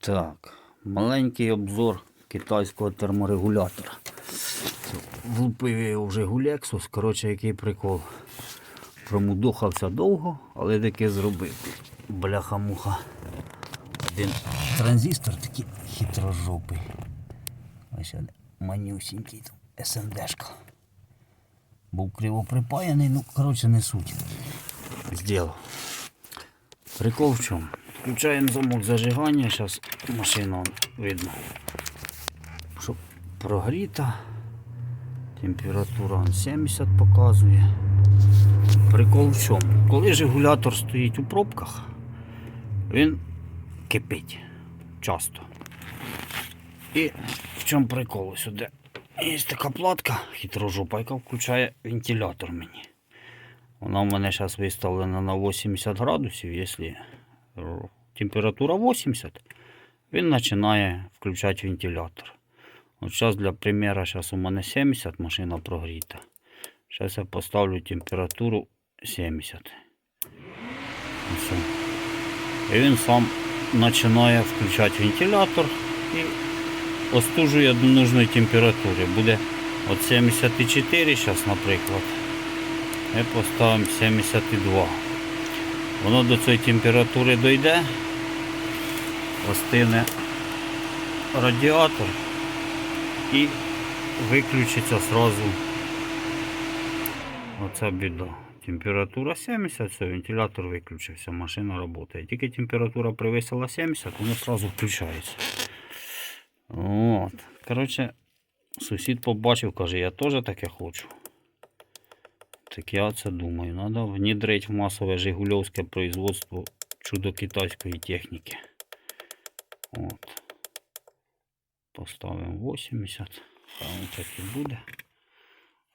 Так, маленький обзор китайського терморегулятора. Влупив я його вже гулексус. Коротше, який прикол. Промудохався довго, але таки зробив. Бляха-муха. Один транзистор такий хитрожопий. Ось один манюсінький тут СНДшка. Був криво припаяний, ну, коротше, не суть. Сделав. Прикол в чому? Включаємо замок зажигання, зараз машина видно. Щоб прогріта. Температура 70 показує. Прикол в чому? Коли регулятор стоїть у пробках, він кипить часто. І в чому прикол сюди? Є така платка хитрожопа, яка включає вентилятор мені. Вона у мене зараз виставлена на 80 градусів. Якщо температура 80, він починає включати вентилятор. От зараз для примера, зараз у мене 70, машина прогріта. Зараз я поставлю температуру 70. Все. І він сам починає включати вентилятор і остужує до нужної температури. Буде от 74 зараз, наприклад. Ми поставимо 72. Воно до цієї температури дойде, остине радіатор і виключиться сразу. Оце біда. Температура 70, все, вентилятор виключився, машина працює. Тільки температура превисила 70, воно одразу включається. От. Коротше, сусід побачив, каже, я теж таке хочу. Так я це думаю. Надо внедрить в массовое жигулевское производство чудо китайської техніки. От. Поставимо 80. Хай так і буде.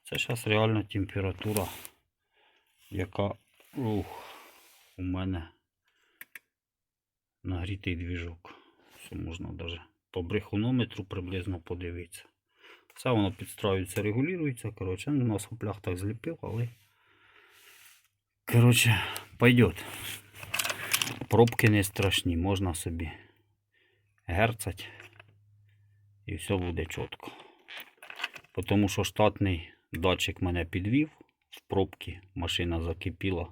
Це зараз реальна температура, яка ух, у мене нагрітий двіжок. Що можна навіть по брехонометру приблизно подивитися. Все воно підстраюється, регулюється. Коротше, ну, на соплях так зліпив, але. Коротше, пойдет. Пробки не страшні, можна собі герцать і все буде чітко. Тому що штатний датчик мене підвів в пробки, машина закипіла,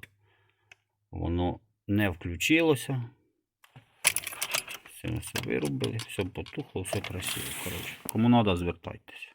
воно не включилося. Все, все виробили, все потухло, все красиво. Коротше, кому треба, звертайтеся.